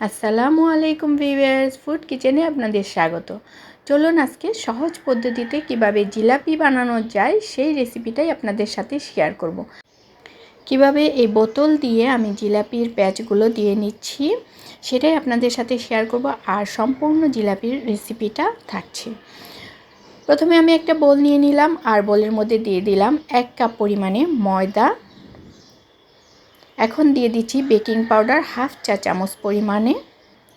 আসসালামু আলাইকুম viewers, food কিচেনে আপনাদের স্বাগত চলুন আজকে সহজ পদ্ধতিতে কীভাবে জিলাপি বানানো যায় সেই রেসিপিটাই আপনাদের সাথে শেয়ার করব। কীভাবে এই বোতল দিয়ে আমি জিলাপির প্যাচগুলো দিয়ে নিচ্ছি, সেটাই আপনাদের সাথে শেয়ার করব আর সম্পূর্ণ জিলাপির রেসিপিটা থাকছে প্রথমে আমি একটা বোল নিয়ে নিলাম আর বোলের মধ্যে দিয়ে দিলাম এক কাপ পরিমাণে ময়দা এখন দিয়ে দিচ্ছি বেকিং পাউডার হাফ চা চামচ পরিমাণে।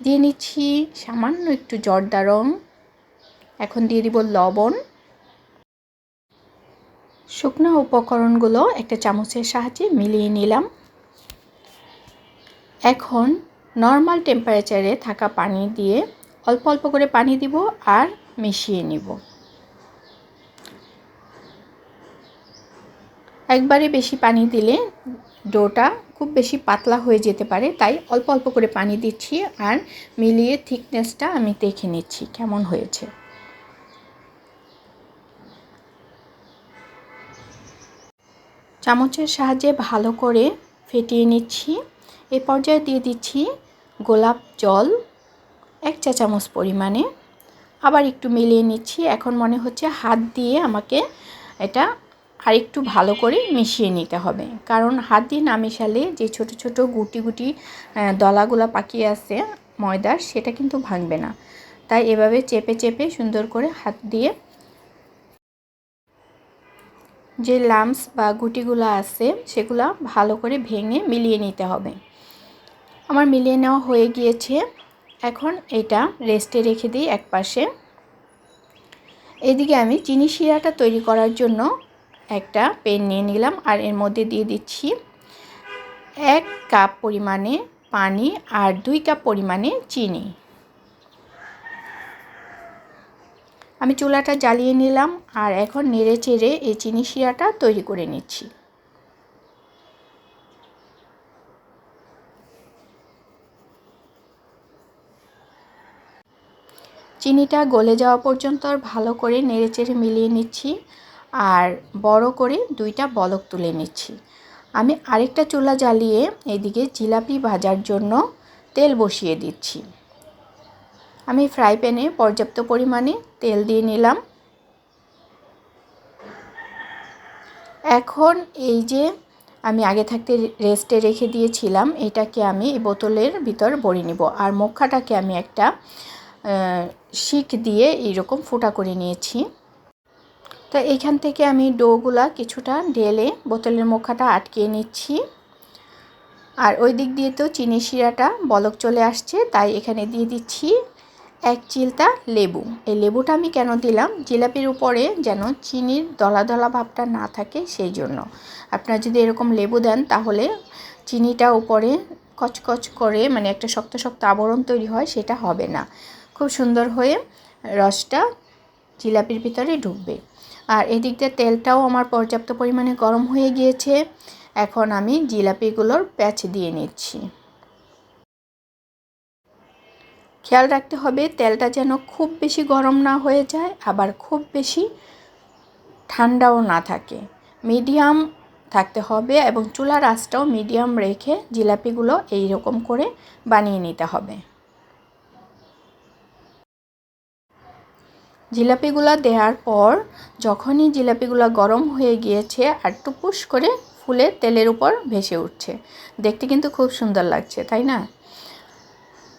দিয়ে নিচ্ছি সামান্য একটু জর্দা রং। এখন দিয়ে দিব লবণ। শুকনো উপকরণগুলো একটা চামচের সাহায্যে মিলিয়ে নিলাম। এখন নর্মাল টেম্পারেচারে থাকা পানি দিয়ে অল্প অল্প করে পানি দিব আর মিশিয়ে নিব। একবারে বেশি পানি দিলে ডোটা খুব বেশি পাতলা হয়ে যেতে পারে, তাই অল্প অল্প করে পানি দিচ্ছি আর মিলিয়ে থিকনেসটা আমি দেখে নিচ্ছি কেমন হয়েছে। চামচের সাহায্যে ভালো করে ফেটিয়ে নিচ্ছি। এ পর্যায়ে দিয়ে দিচ্ছি গোলাপ জল, এক চা চামচ পরিমাণে। আবার একটু মিলিয়ে নিচ্ছি, এখন মনে হচ্ছে হাত দিয়ে আমাকে এটা আর একটু ভালো করে মিশিয়ে নিতে হবে। কারণ হাত দিয়ে না মেশালে যে ছোট ছোট গুটি গুটি দলাগুলা পাকিয়ে আছে ময়দার সেটা কিন্তু ভাঙবে না। তাই এভাবে চেপে চেপে সুন্দর করে হাত দিয়ে যে লামস বা গুটিগুলো আছে, সেগুলো ভালো করে ভেঙে মিলিয়ে নিতে হবে। আমার মিলিয়ে নেওয়া হয়ে গিয়েছে। এখন এটা রেস্টে রেখে দিই এক পাশে এদিকে আমি চিনি শিরাটা তৈরি করার জন্য একটা পেন নিয়ে নিলাম আর এর মধ্যে দিয়ে দিচ্ছি এক কাপ পরিমাণে পানি আর দুই কাপ পরিমাণে চিনি। আমি চুলাটা জ্বালিয়ে নিলাম আর এখন নেড়ে চেড়ে এই চিনি শিরাটা তৈরি করে নিচ্ছি। চিনিটা গলে যাওয়া পর্যন্ত আর ভালো করে নেড়ে চেড়ে মিলিয়ে নিচ্ছি। আর বড় করে দুইটা বলক তুলে নিচ্ছি। আমি আরেকটা চুলা জ্বালিয়ে এদিকে জিলাপি ভাজার জন্য তেল বসিয়ে দিচ্ছি। আমি ফ্রাই প্যানে পর্যাপ্ত পরিমাণে তেল দিয়ে নিলাম। এখন এই যে আমি আগে থাকতে রেস্টে রেখে দিয়েছিলাম, এটাকে আমি এই বোতলের ভিতর ভরে নিব। আর মুখাটাকে আমি একটা শিক দিয়ে এইরকম ফুটা করে নিয়েছি। তো এইখান থেকে আমি ডোগুলা কিছুটা ঢেলে বোতলের মুখাটা আটকিয়ে নিচ্ছি। আর ওই দিক দিয়ে তো চিনি শিরাটা বলক চলে আসছে, তাই এখানে দিয়ে দিচ্ছি এক চিলতা লেবু। এই লেবুটা আমি কেন দিলাম? জিলাপির উপরে যেন চিনির দলা দলা ভাবটা না থাকে সেই জন্য আপনারা যদি এরকম লেবু দেন, তাহলে চিনিটা উপরে কচকচ করে মানে একটা শক্ত শক্ত আবরণ তৈরি হয়, সেটা হবে না। খুব সুন্দর হয়ে রসটা জিলাপির ভিতরে ঢুকবে। আর এদিক দিয়ে তেলটাও আমার পর্যাপ্ত পরিমাণে গরম হয়ে গিয়েছে। এখন আমি জিলাপিগুলোর প্যাচ দিয়ে নিচ্ছি। খেয়াল রাখতে হবে তেলটা যেন খুব বেশি গরম না হয়ে যায়, আবার খুব বেশি ঠান্ডাও না থাকে। মিডিয়াম থাকতে হবে এবং চুলার আঁচটাও মিডিয়াম রেখে জিলাপিগুলো এই রকম করে বানিয়ে নিতে হবে। জিলাপিগুলো দেওয়ার পর যখনই জিলাপিগুলো গরম হয়ে গিয়েছে আর টুপুস করে ফুলে তেলের উপর ভেসে উঠছে। দেখতে কিন্তু খুব সুন্দর লাগছে, তাই না?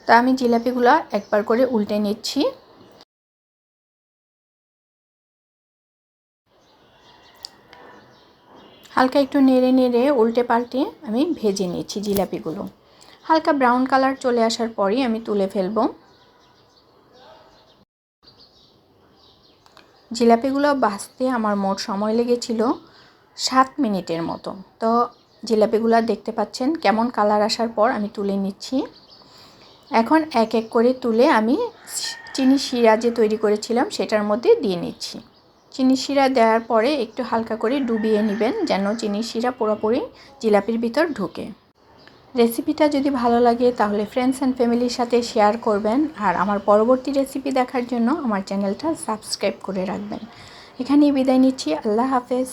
তা আমি জিলাপিগুলো একবার করে উল্টে নিচ্ছি। হালকা একটু নেড়ে নেড়ে উল্টে পাল্টে আমি ভেজে নিচ্ছি জিলাপিগুলো। হালকা ব্রাউন কালার চলে আসার পরই আমি তুলে ফেলব। জিলাপিগুলো বাঁচতে আমার মোট সময় লেগেছিল সাত মিনিটের মতো। তো জিলাপিগুলো দেখতে পাচ্ছেন কেমন কালার আসার পর আমি তুলে নিচ্ছি। এখন এক এক করে তুলে আমি চিনি শিরা যে তৈরি করেছিলাম সেটার মধ্যে দিয়ে নিচ্ছি। চিনি শিরা দেওয়ার পরে একটু হালকা করে ডুবিয়ে নেবেন যেন চিনি শিরা পুরোপুরি জিলাপির ভিতর ঢুকে। রেসিপিটা যদি ভালো লাগে, তাহলে ফ্রেন্ডস অ্যান্ড ফ্যামিলির সাথে শেয়ার করবেন। আর আমার পরবর্তী রেসিপি দেখার জন্য আমার চ্যানেলটা সাবস্ক্রাইব করে রাখবেন। এখানেই বিদায় নিচ্ছি। আল্লাহ হাফেজ।